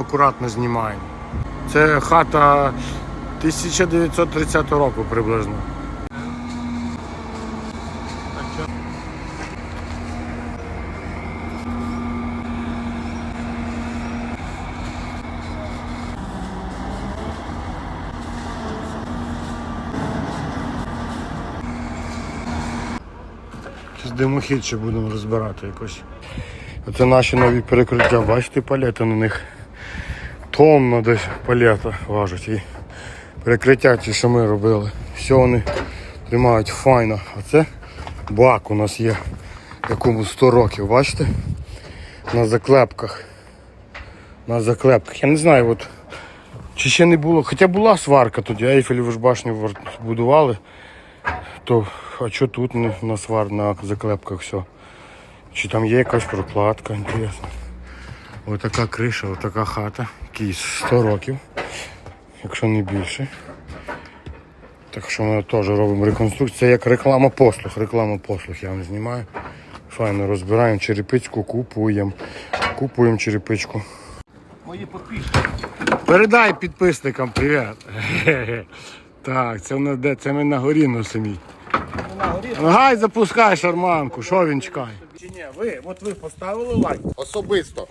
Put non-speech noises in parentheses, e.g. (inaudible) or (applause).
акуратно знімаємо. Це хата 1930 року приблизно. Димохід ще будемо розбирати якось. Оце наші нові перекриття. Бачите, палети на них. Тонна десь палета важить. І перекриття ті, що ми робили. Все вони тримають файно. А це бак у нас є, якому 100 років, бачите? На заклепках. На заклепках. Я не знаю, от, чи ще не було. Хоча була сварка тоді, Ейфелеву ж башню будували. То а що тут на свар на заклепках все? Чи там є якась прокладка, інтересно. Ось така криша, ось така хата. Якій 100 років, якщо не більше. Так що ми теж робимо реконструкцію. Як реклама послуг. Реклама послуг я вам знімаю. Файно розбираємо черепичку, купуємо. Купуємо черепичку. Мої підписчики. Передай підписникам привіт. (laughs) Так, це, на, де? це ми на горі на самій. Гай запускай шарманку, що він чекає? Чи ні, ви, от ви поставили лайк. Особисто.